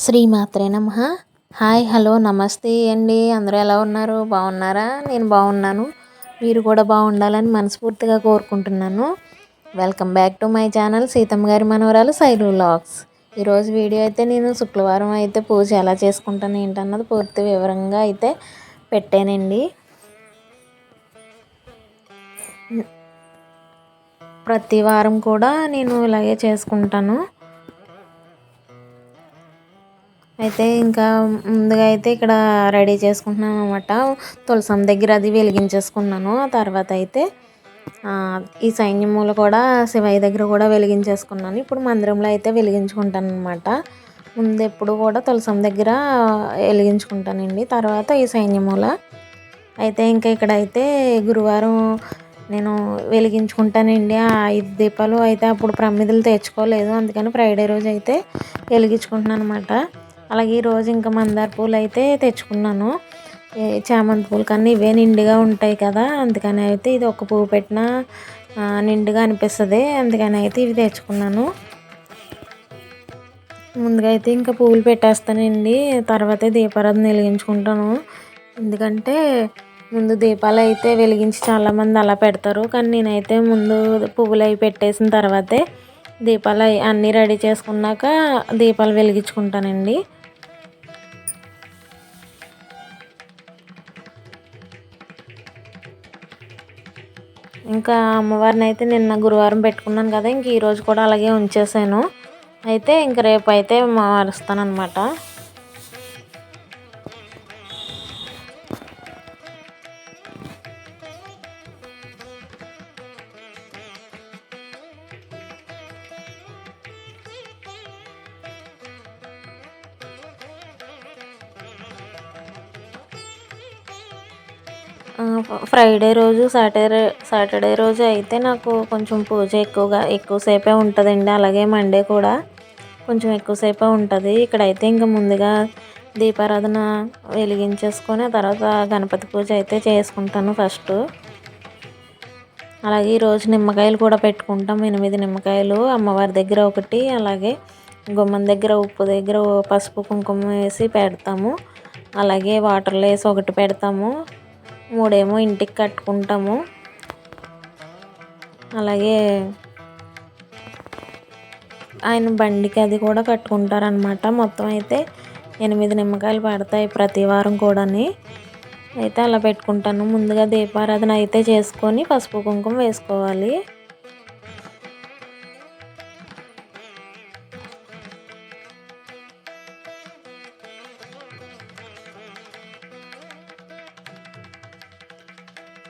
శ్రీమాత్రే నమ. Hi hello నమస్తే అండి. అందరూ ఎలా ఉన్నారు? బాగున్నారా? నేను బాగున్నాను. మీరు కూడా బాగుండాలని మనస్ఫూర్తిగా కోరుకుంటున్నాను. Welcome back to my channel Seethamma గారి మనవరాలు సైలు లాగ్స్ ఈరోజు వీడియో అయితే నేను శుక్రవారం అయితే పూజ ఎలా చేసుకుంటాను ఏంటన్నది పూర్తి వివరంగా అయితే పెట్టానండి. ప్రతి వారం కూడా నేను ఇలాగే చేసుకుంటాను. అయితే ఇంకా ముందుగా అయితే ఇక్కడ రెడీ చేసుకుంటున్నాను అనమాట తులసం దగ్గర అది వెలిగించేసుకున్నాను. ఆ తర్వాత అయితే ఈ సైన్యములు కూడా శివయ్య దగ్గర కూడా వెలిగించేసుకున్నాను. ఇప్పుడు మందిరంలో అయితే వెలిగించుకుంటాను అనమాట ముందు ఎప్పుడు కూడా తులసం దగ్గర వెలిగించుకుంటానండి. తర్వాత ఈ సైన్యముల అయితే ఇంకా ఇక్కడైతే గురువారం నేను వెలిగించుకుంటానండి. ఆ ఐదు దీపాలు అయితే అప్పుడు ప్రమిదలు తెచ్చుకోలేదు. అందుకని ఫ్రైడే రోజు అయితే వెలిగించుకుంటున్నాను అనమాట అలాగే ఈరోజు ఇంకా మందార పూలు అయితే తెచ్చుకున్నాను. చామంతి పూలు కానీ ఇవే నిండుగా ఉంటాయి కదా అందుకని అయితే ఇది ఒక పువ్వు పెట్టినా నిండుగా అనిపిస్తుంది. అందుకని అయితే ఇవి తెచ్చుకున్నాను. ముందుగా అయితే ఇంకా పువ్వులు పెట్టేస్తానండి. తర్వాతే దీపారాధన వెలిగించుకుంటాను. ఎందుకంటే ముందు దీపాలు అయితే వెలిగించి చాలామంది అలా పెడతారు. కానీ నేనైతే ముందు పువ్వులు అవి పెట్టేసిన తర్వాతే దీపాలు అన్నీ రెడీ చేసుకున్నాక దీపాలు వెలిగించుకుంటానండి. ఇంకా అమ్మవారిని అయితే నిన్న గురువారం పెట్టుకున్నాను కదా ఇంక ఈరోజు కూడా అలాగే ఉంచేసాను. అయితే ఇంక రేపు అయితే మారుస్తానమాట ఫ్రైడే రోజు సాటర్డే సాటర్డే రోజు అయితే నాకు కొంచెం పూజ ఎక్కువగా ఎక్కువసేపే ఉంటుందండి. అలాగే మండే కూడా కొంచెం ఎక్కువసేపే ఉంటుంది. ఇక్కడైతే ఇంకా ముందుగా దీపారాధన వెలిగించేసుకొని ఆ తర్వాత గణపతి పూజ అయితే చేసుకుంటాను ఫస్ట్. అలాగే ఈరోజు నిమ్మకాయలు కూడా పెట్టుకుంటాం. ఎనిమిది నిమ్మకాయలు అమ్మవారి దగ్గర ఒకటి అలాగే గుమ్మం దగ్గర ఉప్పు దగ్గర పసుపు కుంకుమ వేసి పెడతాము. అలాగే వాటర్లో వేసి ఒకటి పెడతాము. మూడేమో ఇంటికి కట్టుకుంటాము. అలాగే ఆయన బండికి అది కూడా కట్టుకుంటారనమాట మొత్తం అయితే ఎనిమిది నిమ్మకాయలు పడతాయి ప్రతి వారం కూడాని. అయితే అలా పెట్టుకుంటాను. ముందుగా దీపారాధన అయితే చేసుకొని పసుపు కుంకుమ వేసుకోవాలి.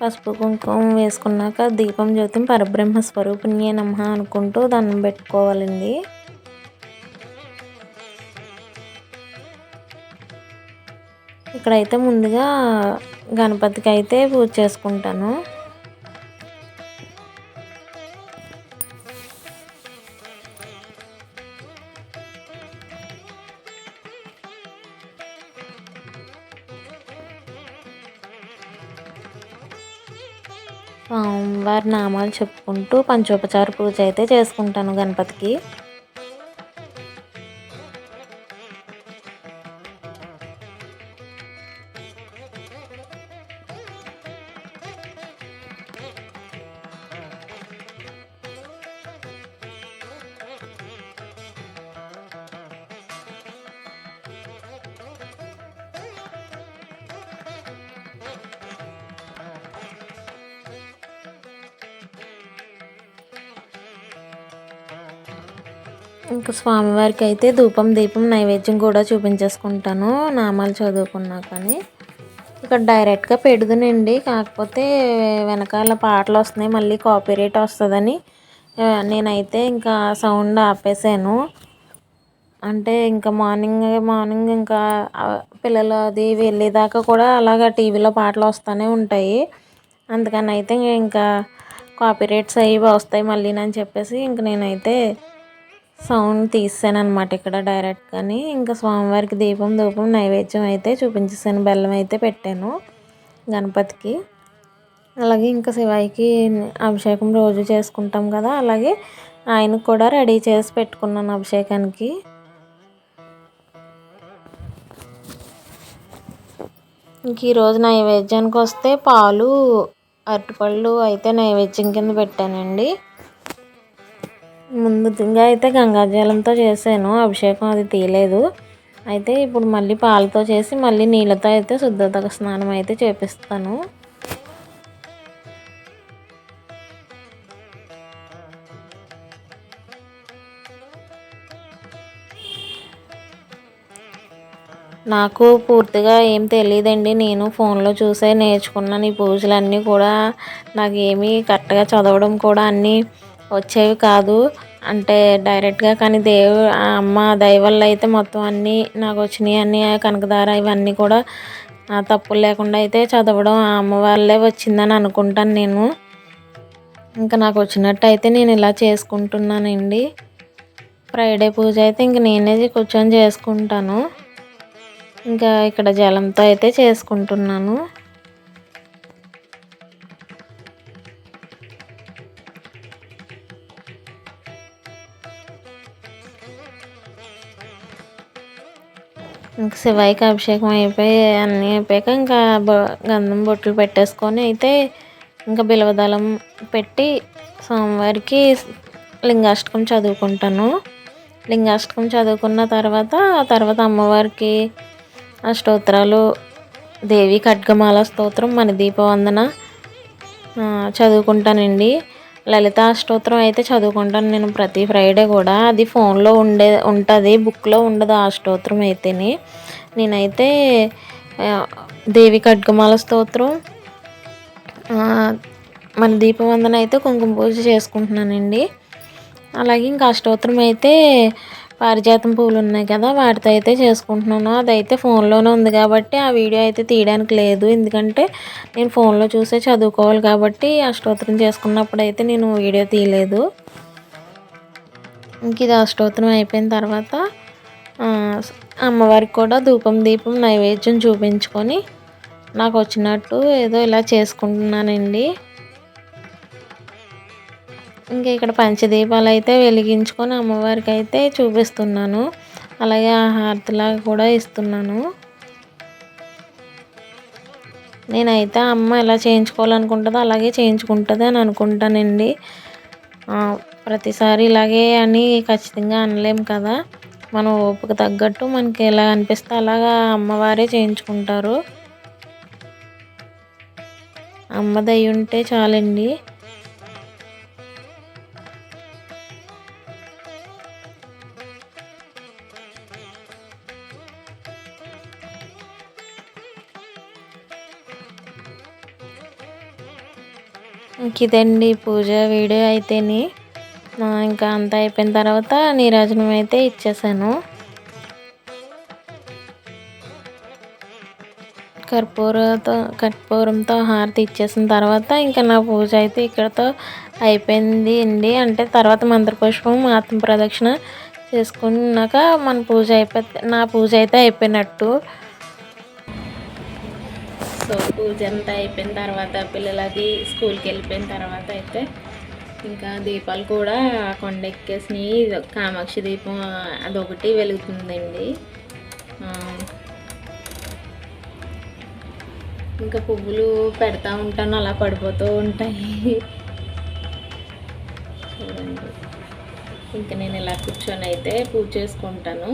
పసుపు కుంకుమ వేసుకున్నాక దీపం జ్యోతిని పరబ్రహ్మ స్వరూపిణ్యే నమ అనుకుంటూ దండం పెట్టుకోవాలండి. ఇక్కడైతే ముందుగా గణపతికి అయితే పూజ చేసుకుంటాను. వారి నామాలు చెప్పుకుంటూ పంచోపచార పూజ అయితే చేసుకుంటాను గణపతికి. ఇంకా స్వామివారికి అయితే ధూపం దీపం నైవేద్యం కూడా చూపించేసుకుంటాను. నామాలు చదువుకున్నా కానీ. ఇక్కడ డైరెక్ట్గా పెడుదునండి. కాకపోతే వెనకాల పాటలు వస్తున్నాయి. మళ్ళీ కాపీరేట్ వస్తుందని నేనైతే ఇంకా సౌండ్ ఆపేసాను. అంటే ఇంకా మార్నింగ్ మార్నింగ్ ఇంకా పిల్లలు అది వెళ్ళేదాకా కూడా అలాగా టీవీలో పాటలు వస్తూనే ఉంటాయి. అందుకని అయితే ఇంకా కాపీరేట్స్ అవి వస్తాయి మళ్ళీ అని చెప్పేసి ఇంక నేనైతే సౌండ్ తీసాను అనమాట ఇక్కడ డైరెక్ట్గాని ఇంకా స్వామివారికి దీపం ధూపం నైవేద్యం అయితే చూపించేసాను. బెల్లం అయితే పెట్టాను గణపతికి. అలాగే ఇంకా శివాయికి అభిషేకం రోజు చేసుకుంటాం కదా. అలాగే ఆయనకు కూడా రెడీ చేసి పెట్టుకున్నాను అభిషేకానికి. ఇంక ఈరోజు నైవేద్యానికి వస్తే పాలు అరటిపళ్ళు అయితే నైవేద్యం కింద పెట్టానండి. ముందుగా అయితే గంగాజలంతో చేశాను అభిషేకం అది తీయలేదు. అయితే ఇప్పుడు మళ్ళీ పాలతో చేసి మళ్ళీ నీళ్ళతో అయితే శుద్ధత స్నానం అయితే చేపిస్తాను. నాకు పూర్తిగా ఏం తెలియదండి నేను ఫోన్లో చూసే నేర్చుకున్నాను ఈ పూజలన్నీ కూడా నాకు ఏమీ కరెక్ట్గా చదవడం కూడా అన్నీ వచ్చేవి కాదు. అంటే డైరెక్ట్గా కానీ దేవు అమ్మ దయ అయితే మొత్తం అన్నీ నాకు వచ్చినాయి. అన్నీ కనకదార ఇవన్నీ కూడా తప్పులు లేకుండా అయితే చదవడం ఆ అమ్మ వాళ్ళే వచ్చిందని అనుకుంటాను నేను. ఇంకా నాకు వచ్చినట్టు అయితే నేను ఇలా చేసుకుంటున్నానండి. ఫ్రైడే పూజ అయితే ఇంక నేనే కూర్చొని చేసుకుంటాను. ఇంకా ఇక్కడ జలంతో అయితే చేసుకుంటున్నాను. ఇంకా శివాయికి అభిషేకం అయిపోయి అన్నీ అయిపోయాక ఇంకా గంధం బొట్లు పెట్టేసుకొని అయితే ఇంకా బిలవదళం పెట్టి సోమవారికి లింగాష్టకం చదువుకుంటాను. లింగాష్టకం చదువుకున్న తర్వాత తర్వాత అమ్మవారికి అష్టోత్తరాలు దేవి ఖడ్గమాల స్తోత్రం మన దీపవందన చదువుకుంటానండి. లలితా అష్టోత్తరం అయితే చదువుకుంటాను నేను ప్రతి ఫ్రైడే కూడా. అది ఫోన్లో ఉండే ఉంటుంది బుక్లో ఉండదు ఆ అష్టోత్తరం అయితేనే. నేనైతే దేవి ఖడ్గమాల స్తోత్రం మన దీపవందన అయితే కుంకుమ పూజ చేసుకుంటున్నానండి. అలాగే ఇంకా అష్టోత్తరం అయితే పారిజాతం పూలు ఉన్నాయి కదా వాటితో అయితే చేసుకుంటున్నాను. అదైతే ఫోన్లోనే ఉంది కాబట్టి ఆ వీడియో అయితే తీయడానికి లేదు. ఎందుకంటే నేను ఫోన్లో చూసే చదువుకోవాలి కాబట్టి అష్టోత్తరం చేసుకున్నప్పుడు అయితే నేను వీడియో తీయలేదు. ఇంక ఇది అష్టోత్తరం అయిపోయిన తర్వాత అమ్మవారికి కూడా ధూపం దీపం నైవేద్యం చూపించుకొని నాకు వచ్చినట్టు ఏదో ఇలా చేసుకుంటున్నానండి. ఇంకా ఇక్కడ పంచదీపాలు అయితే వెలిగించుకొని అమ్మవారికి అయితే చూపిస్తున్నాను. అలాగే ఆ హారతిలాగా కూడా ఇస్తున్నాను. నేనైతే అమ్మ ఎలా చేయించుకోవాలనుకుంటుందో అలాగే చేయించుకుంటుంది అని అనుకుంటానండి. ప్రతిసారి ఇలాగే అని ఖచ్చితంగా అనలేం కదా. మనం ఓపిక తగ్గట్టు మనకి ఎలా అనిపిస్తే అలాగా అమ్మవారే చేయించుకుంటారు. అమ్మ దయ్యుంటే ఉంటే చాలండి. ఇదండి పూజ వీడియో అయితేని. ఇంకా అంతా అయిపోయిన తర్వాత నీరాజనం అయితే ఇచ్చేసాను. కర్పూరతో కర్పూరంతో హారతి ఇచ్చేసిన తర్వాత ఇంకా నా పూజ అయితే ఇక్కడతో అయిపోయింది అండి. అంటే తర్వాత మంత్రపుష్పం ఆత్మ ప్రదక్షిణ చేసుకున్నాక మన పూజ అయిపోతే నా పూజ అయితే అయిపోయినట్టు. సో పూజ అంతా అయిపోయిన తర్వాత పిల్లలకి స్కూల్కి వెళ్ళిపోయిన తర్వాత అయితే ఇంకా దీపాలు కూడా కొండెక్కేసినాయి. కామాక్షి దీపం అదొకటి వెలుగుతుందండి. ఇంకా పువ్వులు పెడతా ఉంటాను అలా పడిపోతూ ఉంటాయి. చూడండి. ఇంకా నేను ఇలా కూర్చొని అయితే పూజ చేసుకుంటాను.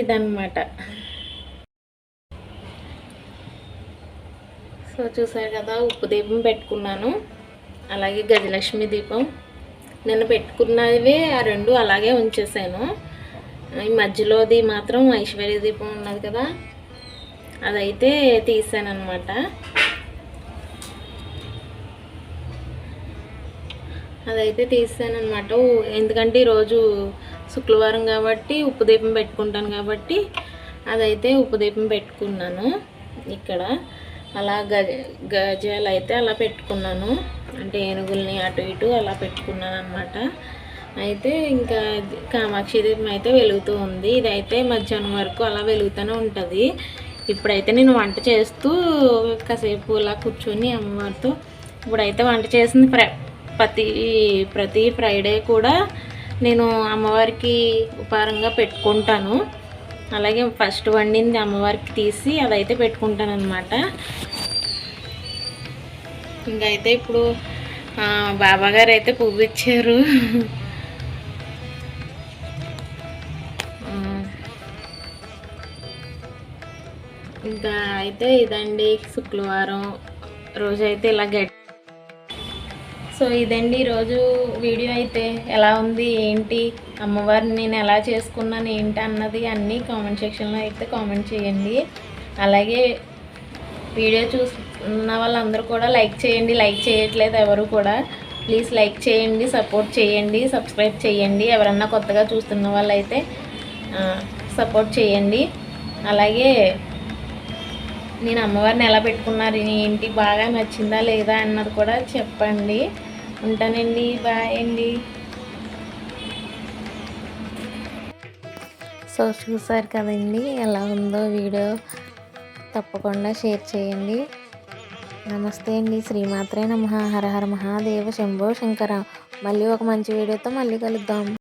ఇదన్నమాట సో చూసారు కదా ఉప్పు దీపం పెట్టుకున్నాను. అలాగే గజలక్ష్మి దీపం. నేను పెట్టుకున్నవి ఆ రెండు అలాగే ఉంచేసాను. ఈ మధ్యలోది మాత్రం ఐశ్వర్య దీపం ఉన్నది కదా అదైతే తీసాను అనమాట అదైతే తీసాను అనమాట ఎందుకంటే ఈరోజు శుక్రవారం కాబట్టి ఉప్పు దీపం పెట్టుకుంటాను కాబట్టి అదైతే ఉప్పు దీపం పెట్టుకున్నాను ఇక్కడ. అలా గజ గజాలు అయితే అలా పెట్టుకున్నాను. అంటే ఏనుగుల్ని అటు ఇటు అలా పెట్టుకున్నాను అనమాట అయితే ఇంకా కామాక్షి దీపం అయితే వెలుగుతూ ఉంది. ఇదైతే మధ్యాహ్నం వరకు అలా వెలుగుతూనే ఉంటుంది. ఇప్పుడైతే నేను వంట చేస్తూ కాసేపు అలా కూర్చొని అమ్మవారితో ఇప్పుడైతే వంట చేసింది ప్రతి ప్రతి ఫ్రైడే కూడా నేను అమ్మవారికి ఉపహారంగా పెట్టుకుంటాను. అలాగే ఫస్ట్ వండింది అమ్మవారికి తీసి అదైతే పెట్టుకుంటాను అనమాట ఇంకైతే ఇప్పుడు బాబాగారు అయితే పువ్వు ఇచ్చారు ఇంకా అయితే ఇదండి శుక్రవారం. రోజు అయితే ఇలా గట్టి సో ఇదండి ఈరోజు వీడియో అయితే. ఎలా ఉంది ఏంటి అమ్మవారిని నేను ఎలా చేసుకున్నాను ఏంటి అన్నది అన్నీ కామెంట్ సెక్షన్లో అయితే కామెంట్ చేయండి. అలాగే వీడియో చూస్తున్న వాళ్ళందరూ కూడా లైక్ చేయండి. లైక్ చేయట్లేదు ఎవరు కూడా. ప్లీజ్ లైక్ చేయండి సపోర్ట్ చేయండి సబ్స్క్రైబ్ చేయండి. ఎవరన్నా కొత్తగా చూస్తున్న వాళ్ళైతే సపోర్ట్ చేయండి. అలాగే నేను అమ్మవారిని ఎలా పెట్టుకున్నారు ఏంటి బాగా నచ్చిందా లేదా అన్నది కూడా చెప్పండి. ఉంటానండి బాయ్ అండి. సో చూసారు కదండి ఎలా ఉందో వీడియో. తప్పకుండా షేర్ చేయండి. నమస్తే అండి శ్రీమాత్రే నమ. హర హర మహాదేవ శంభో శంకర. మళ్ళీ ఒక మంచి వీడియోతో మళ్ళీ కలుద్దాం.